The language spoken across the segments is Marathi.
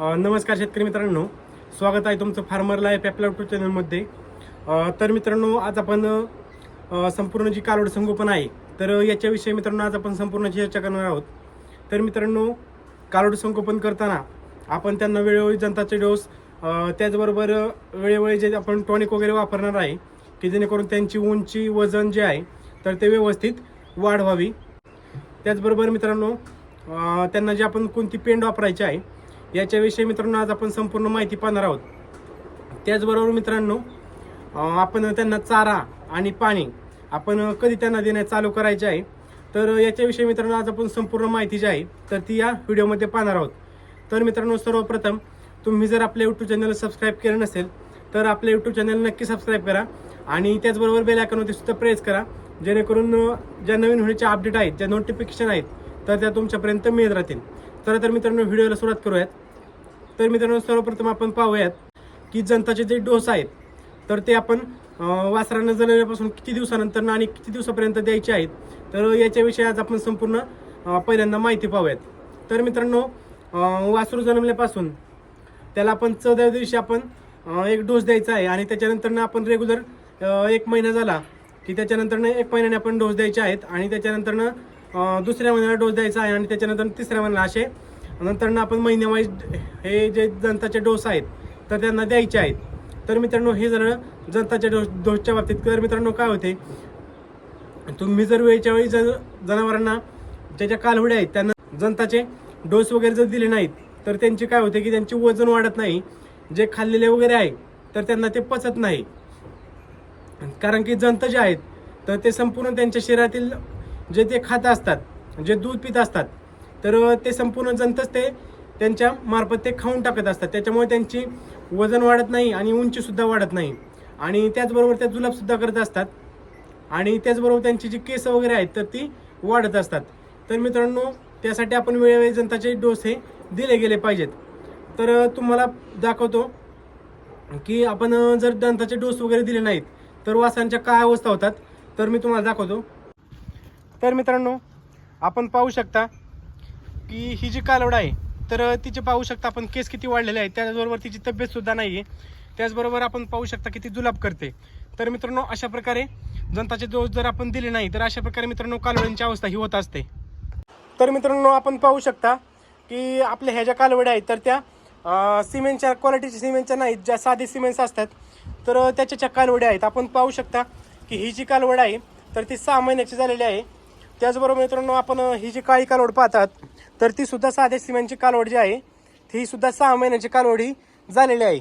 नमस्कार शेतकरी मित्रांनो. स्वागत आहे तुमचं फार्मर लाईफ आपल्या टू चॅनलमध्ये तर मित्रांनो आज आपण संपूर्ण जी कालोड संगोपन आहे तर याच्याविषयी मित्रांनो आज आपण संपूर्ण चर्चा करणार आहोत. तर मित्रांनो कालोड संगोपन करताना आपण त्यांना वेळोवेळी जनताचे डोस त्याचबरोबर वेळोवेळी जे आपण टॉनिक वगैरे वापरणार आहे की जेणेकरून त्यांची उंची वजन जे आहे तर ते व्यवस्थित वाढ व्हावी त्याचबरोबर मित्रांनो त्यांना जे आपण कोणती पेंड वापरायची आहे याच्याविषयी मित्रांनो आज आपण संपूर्ण माहिती पाहणार आहोत. त्याचबरोबर मित्रांनो आपण त्यांना चारा आणि पाणी आपण कधी त्यांना देण्यास चालू करायचे आहे तर याच्याविषयी मित्रांनो आज आपण संपूर्ण माहिती जी आहे तर ती या व्हिडिओमध्ये पाहणार आहोत. तर मित्रांनो सर्वप्रथम तुम्ही जर आपल्या यूट्यूब चॅनल सबस्क्राईब केलं नसेल तर आपल्या यूट्यूब चॅनल नक्की सबस्क्राईब करा आणि त्याचबरोबर बेल आयकॉनवरती सुद्धा प्रेस करा जेणेकरून ज्या नवीन व्हिडिओच्या अपडेट आहेत ज्या नोटिफिकेशन आहेत तर त्या तुमच्यापर्यंत मिळत राहतील. तर तर मित्रांनो व्हिडिओला सुरुवात करूयात. तर मित्रांनो सर्वप्रथम आपण पाहूयात की जनताचे जे डोस आहेत तर ते आपण वासरांना जळवल्यापासून किती दिवसानंतर आणि किती दिवसापर्यंत द्यायचे आहेत तर याच्याविषयी आज आपण संपूर्ण पहिल्यांदा माहिती पाहूयात. तर मित्रांनो वासरू जन्मल्यापासून त्याला आपण चौदाव्या दिवशी आपण एक डोस द्यायचा आहे आणि त्याच्यानंतर आपण रेग्युलर एक महिना झाला की त्याच्यानंतर एक महिन्याने आपण डोस द्यायचे आहेत आणि त्याच्यानंतर दुसऱ्या महिन्याला डोस द्यायचा आहे आणि त्याच्यानंतर तिसऱ्या महिन्याला असे नंतर आपण महिन्यावाईज हे जे जनताचे डोस आहेत तर त्यांना द्यायचे आहेत. तर मित्रांनो हे जर जनताच्या डोस डोसच्या बाबतीत. तर मित्रांनो काय होते? तुम्ही जर वेळच्या वेळी जर जनावरांना ज्याच्या कालवड्या आहेत त्यांना जनताचे डोस वगैरे जर दिले नाहीत तर त्यांची काय होते की त्यांचे वजन वाढत नाही. जे खाल्लेले वगैरे आहे तर त्यांना ते पचत नाही. कारण की जंत जे आहेत तर ते संपूर्ण त्यांच्या शरीरातील जे ते खात असतात जे दूध पित असतात तर ते संपूर्ण जंतच ते त्यांच्या मार्फत ते खाऊन टाकत असतात. त्याच्यामुळे त्यांची वजन वाढत नाही आणि उंचीसुद्धा वाढत नाही. आणि त्याचबरोबर त्या जुलाबसुद्धा करत असतात. आणि त्याचबरोबर त्यांची जी केस वगैरे आहेत तर ती वाढत असतात. तर मित्रांनो त्यासाठी आपण वेळोवेळी जनताचे डोस हे दिले गेले पाहिजेत. तर तुम्हाला दाखवतो की आपण जर दंताचे डोस वगैरे दिले नाहीत तर वासांच्या काय अवस्था होतात तर मी तुम्हाला दाखवतो. तर मित्रांनो आपण पाहू शकता की ही जी कालवड आहे तर तिचे पाहू शकता आपण केस किती वाढलेले आहेत. त्याचबरोबर तिची तब्येतसुद्धा नाही आहे त्याचबरोबर आपण पाहू शकता की ती जुलाब करते. तर मित्रांनो अशा प्रकारे जनताचे डोस जर आपण दिले नाही तर अशा प्रकारे मित्रांनो कालवडींची अवस्था ही होत असते. तर मित्रांनो आपण पाहू शकता की आपल्या ह्या ज्या कालवड्या आहेत तर त्या सिमेंटच्या क्वालिटीच्या सिमेंटच्या नाहीत ज्या साधे सिमेंट्स असतात. तर त्याच्या ज्या कालवड्या आहेत आपण पाहू शकता की ही जी कालवड आहे तर ती सहा महिन्याची झालेली आहे. त्याचबरोबर मित्रांनो आपण ही जी काळी कालवड पाहतात तर ती सुद्धा साधे सिमेंटची कालवड जी आहे ती सुद्धा सहा महिन्याची कालवडी झालेली आहे.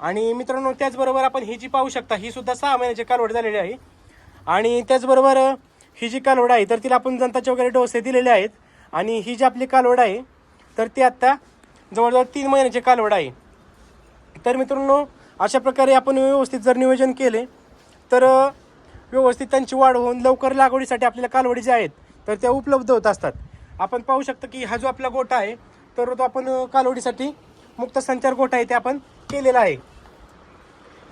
आणि मित्रांनो त्याचबरोबर आपण ही जी पाहू शकता ही सुद्धा सहा महिन्याची कालवड झालेली आहे. आणि त्याचबरोबर ही जी कालवड आहे तर तिला आपण जनताचे वगैरे डोसे दिलेले आहेत. आणि ही जी आपली कालवड आहे तर ती आत्ता जवळजवळ तीन महिन्याची कालवड आहे. तर मित्रांनो अशा प्रकारे आपण व्यवस्थित जर नियोजन केले तर व्यवस्थित त्यांची वाढ होऊन लवकर लागवडीसाठी आपल्याला कालवडी ज्या आहेत तर त्या उपलब्ध होत असतात. आपण पाहू शकतो की हा जो आपला गोठा आहे तर तो आपण कालवडीसाठी मुक्त संचार गोठा आहे ते आपण केलेला आहे.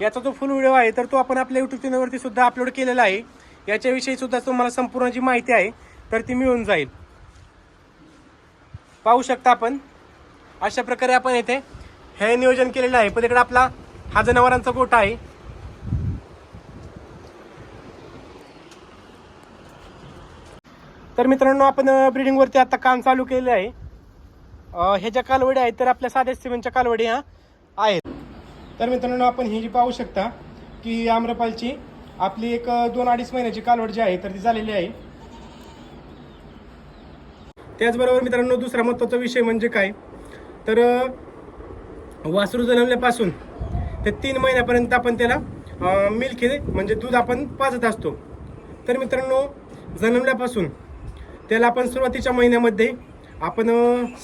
याचा जो फुल व्हिडिओ आहे तर तो आपण आपल्या यूट्यूब चॅनलवरती सुद्धा अपलोड केलेला आहे. याच्याविषयी सुद्धा तुम्हाला संपूर्ण जी माहिती आहे तर ती मिळून जाईल. पाहू शकता आपण अशा प्रकारे आपण येथे हे नियोजन केलेलं आहे. पलीकडे आपला हा जनावरांचा गोठा आहे. तर मित्रांनो आपण ब्रिडिंगवरती आता काम चालू केलेलं आहे. हे ह्या ज्या कालवडी आहेत तर आपल्या साध्या सिमेंटच्या कालवडी ह्या आहेत. तर मित्रांनो आपण ही जी पाहू शकता की आम्रपालची आपली एक दोन अडीच महिन्याची कालवड जी आहे तर ती झालेली आहे. त्याचबरोबर मित्रांनो दुसरा महत्त्वाचा विषय म्हणजे काय? तर वासरू जन्मल्यापासून ते तीन महिन्यापर्यंत आपण त्याला मिल्क हे म्हणजे दूध आपण पाजत असतो. तर मित्रांनो जन्मल्यापासून त्याला आपण सुरुवातीच्या महिन्यामध्ये आपण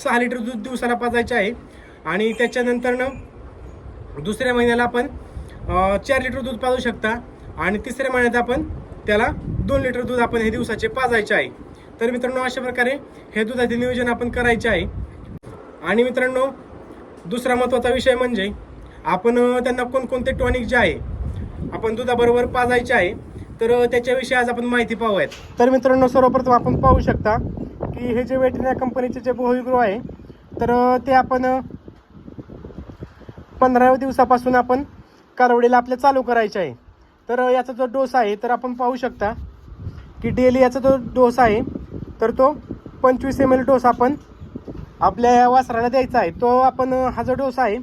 सहा लिटर दूध दिवसाला पाजायचे आहे. आणि त्याच्यानंतरनं दुसऱ्या महिन्याला आपण चार लिटर दूध पाजू शकता. आणि तिसऱ्या महिन्यात आपण त्याला दोन लिटर दूध आपण हे दिवसाचे पाजायचे आहे. तर मित्रांनो अशा प्रकारे हे दुधाचे नियोजन आपण करायचे आहे. आणि मित्रांनो दुसरा महत्त्वाचा विषय म्हणजे आपण त्यांना कोणकोणते टॉनिक जे आहे आपण दुधाबरोबर पाजायचे आहे. तर त्याच्याविषयी आज आपण माहिती पाहूयात. तर मित्रांनो सर्वप्रथम आपण पाहू शकता की हे जे वेटरनरी कंपनीचे जे बोहिगृह आहे तर ते आपण पंधराव्या दिवसापासून आपण कालवडीला आपल्या चालू करायचे आहे. तर याचा जो डोस आहे तर आपण पाहू शकता की डेली याचा जो डोस आहे तर तो पंचवीस एम एल डोस आपण आपल्या या वासराला द्यायचा आहे. तो आपण हा जो डोस आहे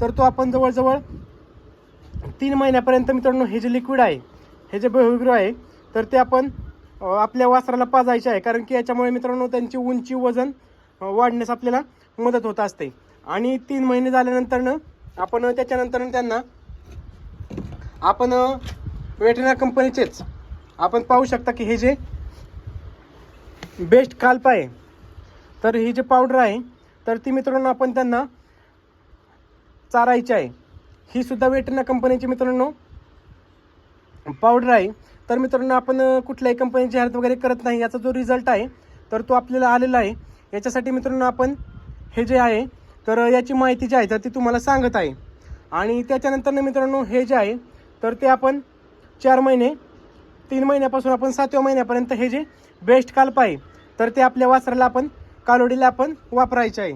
तर तो आपण जवळजवळ तीन महिन्यापर्यंत मित्रांनो हे जे लिक्विड आहे हे जे बेहोग्रो आहे तर ते आपण आपल्या वासराला पाजायचे आहे. कारण की याच्यामुळे मित्रांनो त्यांची उंची वजन वाढण्यास आपल्याला मदत होत असते. आणि तीन महिने झाल्यानंतरनं आपण त्याच्यानंतर त्यांना आपण वेटना कंपनीचेच आपण पाहू शकता की हे जे बेस्ट काल्प आहे तर ही जे पावडर आहे तर ती मित्रांनो आपण त्यांना चारायची आहे. ही सुद्धा वेटना कंपनीची मित्रांनो पावडर आहे. तर मित्रांनो आपण कुठल्याही कंपनीची जाहिरात वगैरे करत नाही याचा जो रिझल्ट आहे तर तो आपल्याला आलेला आहे. याच्यासाठी मित्रांनो आपण हे जे आहे तर याची माहिती जी आहे तर ती तुम्हाला सांगत आहे. आणि त्याच्यानंतर मित्रांनो हे जे आहे तर ते आपण चार महिने तीन महिन्यापासून आपण सातव्या महिन्यापर्यंत हे जे बेस्ट काल्प आहे तर ते आपल्या वासराला आपण कालोडीला आपण वापरायचे आहे.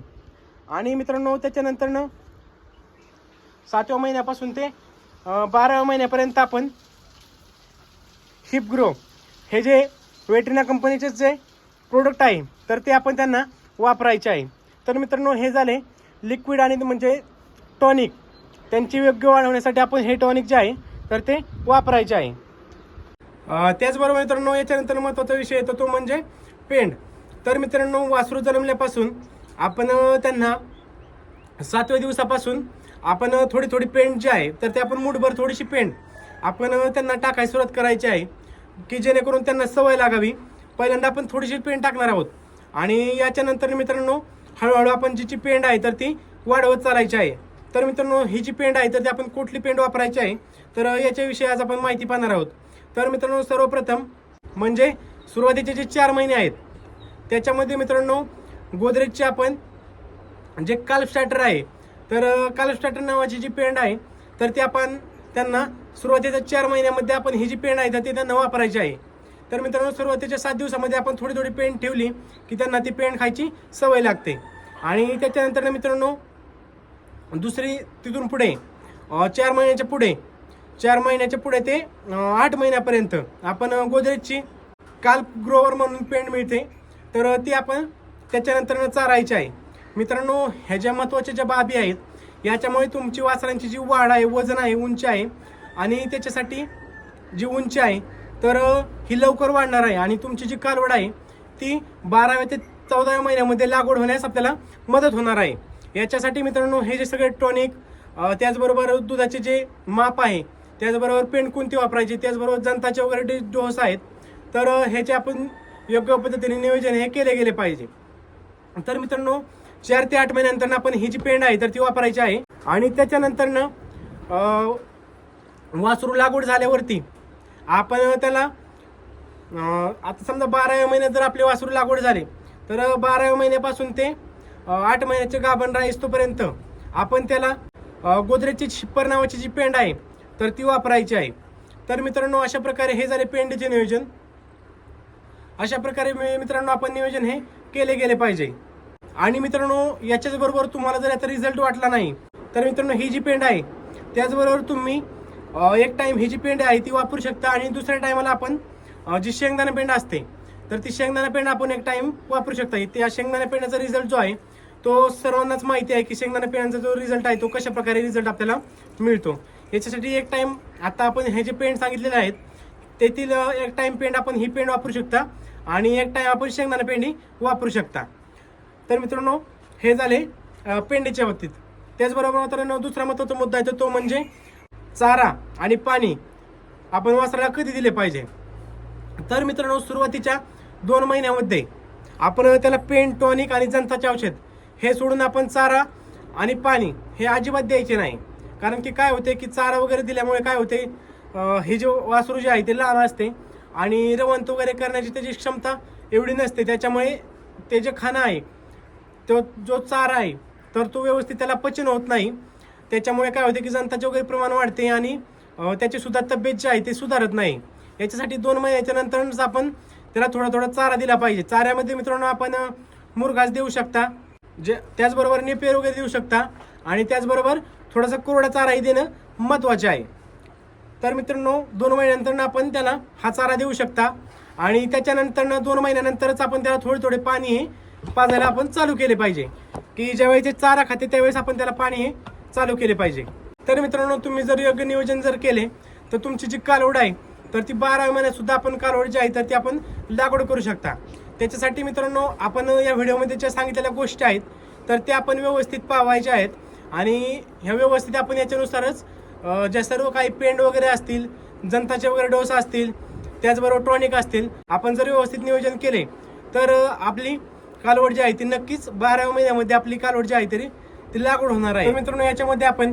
आणि मित्रांनो त्याच्यानंतरनं सातव्या महिन्यापासून ते बाराव्या महिन्यापर्यंत आपण हिपग्रो हे जे वेटरिना कंपनीचे जे प्रोडक्ट आहे तर ते आपण त्यांना वापरायचे आहे. तर मित्रांनो हे झाले लिक्विड आणि म्हणजे टॉनिक त्यांची योग्य वाढवण्यासाठी आपण हे टॉनिक जे आहे तर ते वापरायचे आहे. त्याचबरोबर मित्रांनो याच्यानंतर महत्त्वाचा विषय येतो तो म्हणजे पेंड. तर मित्रांनो वासरू जन्मल्यापासून आपण त्यांना सातव्या दिवसापासून आपण थोडी थोडी पेंट जी आहे तर ते आपण मुठभर थोडीशी पेंट आपण त्यांना टाकायला सुरुवात करायची आहे की जेणेकरून त्यांना सवय लागावी. पहिल्यांदा आपण थोडीशी पेंट टाकणार आहोत. आणि याच्यानंतर मित्रांनो हळूहळू आपण जी जी पेंट आहे तर ती वाढवत चालायची आहे. तर मित्रांनो ही जी पेंट आहे तर ती आपण कुठली पेंट वापरायची आहे? तर याच्याविषयी आज आपण माहिती पाहणार आहोत. तर मित्रांनो सर्वप्रथम म्हणजे सुरुवातीचे जे चार महिने आहेत त्याच्यामध्ये मित्रांनो गोदरेजचे आपण जे काल्फ स्टार्टर आहे तर काल्फ स्टार्टर नावाची जी पेंड आहे तर ती आपण त्यांना सुरुवातीच्या चार महिन्यामध्ये आपण ही जी पेंट आहे तर ती त्यांना वापरायची आहे. तर मित्रांनो सुरुवातीच्या सात दिवसामध्ये आपण थोडी थोडी पेंट ठेवली की त्यांना ती पेंट खायची सवय लागते. आणि त्याच्यानंतर मित्रांनो दुसरी तिथून पुढे चार महिन्याच्या पुढे चार महिन्याच्या पुढे ते आठ महिन्यापर्यंत आपण गोदरेजची काल ग्रोवर म्हणून पेंट मिळते. तर ती आपण त्याच्यानंतर चारायची आहे. मित्रांनो ह्या ज्या महत्त्वाच्या ज्या बाबी आहेत याच्यामुळे तुमची वासरांची जी वाढ आहे वजन आहे उंची आहे आणि त्याच्यासाठी जी उंची आहे तर ही लवकर वाढणार आहे. आणि तुमची जी कालवड आहे ती बाराव्या ते चौदाव्या महिन्यामध्ये लागवड होण्यास आपल्याला मदत होणार आहे. याच्यासाठी मित्रांनो हे जे सगळे टॉनिक त्याचबरोबर दुधाचे जे माप आहे त्याचबरोबर पेंट कोणती वापरायची त्याचबरोबर जंताचे वगैरे डोस आहेत तर ह्याचे आपण योग्य पद्धतीने नियोजन हे केले गेले पाहिजे. तर मित्रांनो चार ते आठ महिन्यानंतर आपण ही जी पेंड आहे तर ती वापरायची आहे. आणि त्याच्यानंतरनं वासरू लागवड झाल्यावरती आपण त्याला आता समजा बाराव्या महिन्यात जर आपले वासरू लागवड झाले तर बाराव्या महिन्यापासून ते आठ महिन्याचे गाभण राहीस तोपर्यंत आपण त्याला गोदरेजची शिप्पर नावाची जी पेंड आहे तर ती वापरायची आहे. तर मित्रांनो अशा प्रकारे हे झाले पेंडचे नियोजन. अशा प्रकारे मित्रांनो आपण नियोजन हे केले गेले पाहिजे. आणि मित्रांनो याच्याच बरोबर तुम्हाला जर याचा रिझल्ट वाटला नाही तर मित्रांनो ही जी पेंड आहे त्याचबरोबर तुम्ही एक टाईम ही जी पेंड आहे ती वापरू शकता आणि दुसऱ्या टायमाला आपण जी शेंगदाणा पेंड असते तर ती शेंगदाणा पेंड आपण एक टाईम वापरू शकता. त्या शेंगदाणा पेंडाचा रिझल्ट जो आहे तो सर्वांनाच माहिती आहे की शेंगदाणा पेंडाचा जो रिझल्ट आहे तो कशा प्रकारे रिझल्ट आपल्याला मिळतो. याच्यासाठी एक टाईम आता आपण हे जे पेंड सांगितलेले आहेत तेथील एक टाईम पेंड आपण ही पेंड वापरू शकता आणि एक टाईम आपण शेंगदाणा पेंडी वापरू शकता. तर मित्रांनो हे झाले पेंडीच्या बाबतीत. त्याचबरोबर मित्रांनो दुसरा महत्त्वाचा मुद्दा आहे तो म्हणजे चारा आणि पाणी आपण वासराला कधी दिले पाहिजे? तर मित्रांनो सुरुवातीच्या दोन महिन्यामध्ये आपण त्याला पेंट टॉनिक आणि जंताचे औषध हे सोडून आपण चारा आणि पाणी हे अजिबात द्यायचे नाही. कारण की काय होते की चारा वगैरे दिल्यामुळे काय होते हे जे वासरू जे आहे ते लहान असते आणि रवंत वगैरे करण्याची त्याची क्षमता एवढी नसते. त्याच्यामुळे ते जे खाणं आहे तो जो चारा आहे तर तो व्यवस्थित त्याला पचन होत नाही. त्याच्यामुळे काय होते की जनताचे वगैरे प्रमाण वाढते आणि अं, त्याची सुद्धा तब्येत जी आहे ते सुधारत नाही. याच्यासाठी दोन महिन्याच्या नंतरच आपण त्याला थोडा थोडा चारा दिला पाहिजे. चाऱ्यामध्ये मित्रांनो आपण मुरघास देऊ शकता. जे त्याचबरोबर नेपेर वगैरे देऊ शकता. आणि त्याचबरोबर थोडासा कोरडा चाराही देणं महत्त्वाचे आहे. तर मित्रांनो दोन महिन्यानंतर आपण त्याला हा चारा देऊ शकता. आणि त्याच्यानंतर दोन महिन्यानंतरच आपण त्याला थोडे थोडे पाणी हे पाजायला आपण चालू केले पाहिजे. की ज्यावेळी ते चारा खाते त्यावेळेस आपण त्याला पाणी हे चालू केले पाहिजे. तर मित्रांनो तुम्ही जर योग्य नियोजन जर केले तर तुमची जी कालवड आहे तर ती बारा महिन्यात सुद्धा आपण कालवड जी आहे तर ती आपण लागवड करू शकता. त्याच्यासाठी मित्रांनो आपण या व्हिडिओमध्ये ज्या सांगितलेल्या गोष्टी आहेत तर त्या आपण व्यवस्थित पावायच्या आहेत. आणि ह्या व्यवस्थित आपण याच्यानुसारच ज्या सर्व काही पेंड वगैरे असतील जंताचे वगैरे डोस असतील त्याचबरोबर टॉनिक असतील आपण जर व्यवस्थित नियोजन केले तर आपली कालवड जी आहे ती नक्कीच बाराव्या महिन्यामध्ये आपली कालवड जी आहे तरी ती लागवड होणार आहे. तर मित्रांनो याच्यामध्ये आपण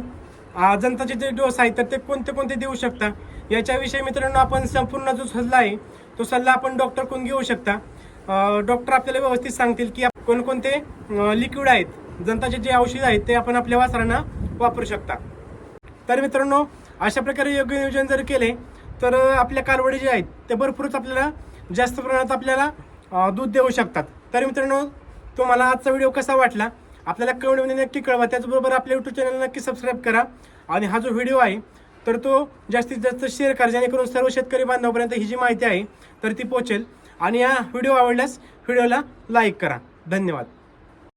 जनताचे जे डोस आहेत तर ते कोणते कोणते देऊ शकता? याच्याविषयी मित्रांनो आपण संपूर्ण जो सल्ला आहे तो सल्ला आपण डॉक्टरकडून घेऊ शकता. डॉक्टर आपल्याला व्यवस्थित सांगतील की कोणकोणते लिक्विड आहेत. जंताचे जे औषध आहेत ते आपण आपल्या वासरांना वापरू शकता. तर मित्रांनो अशा प्रकारे योग्य नियोजन जर केले तर आपल्या कालवडी जे आहेत ते भरपूरच आपल्याला जास्त प्रमाणात आपल्याला दूध देऊ शकतात. तर मित्रांनो तुम्हाला आजचा व्हिडिओ कसा वाटला? आपल्याला कमेंटमध्ये म्हणजे नक्की कळवा. त्याचबरोबर आपल्या यूट्यूब चॅनल नक्की सबस्क्राईब करा. आणि हा जो व्हिडिओ आहे तर तो जास्तीत जास्त शेअर करा. जेणेकरून सर्व शेतकरी बांधवापर्यंत ही जी माहिती आहे तर ती पोहोचेल. आणि या व्हिडिओ आवडल्यास व्हिडिओला लाईक करा. धन्यवाद.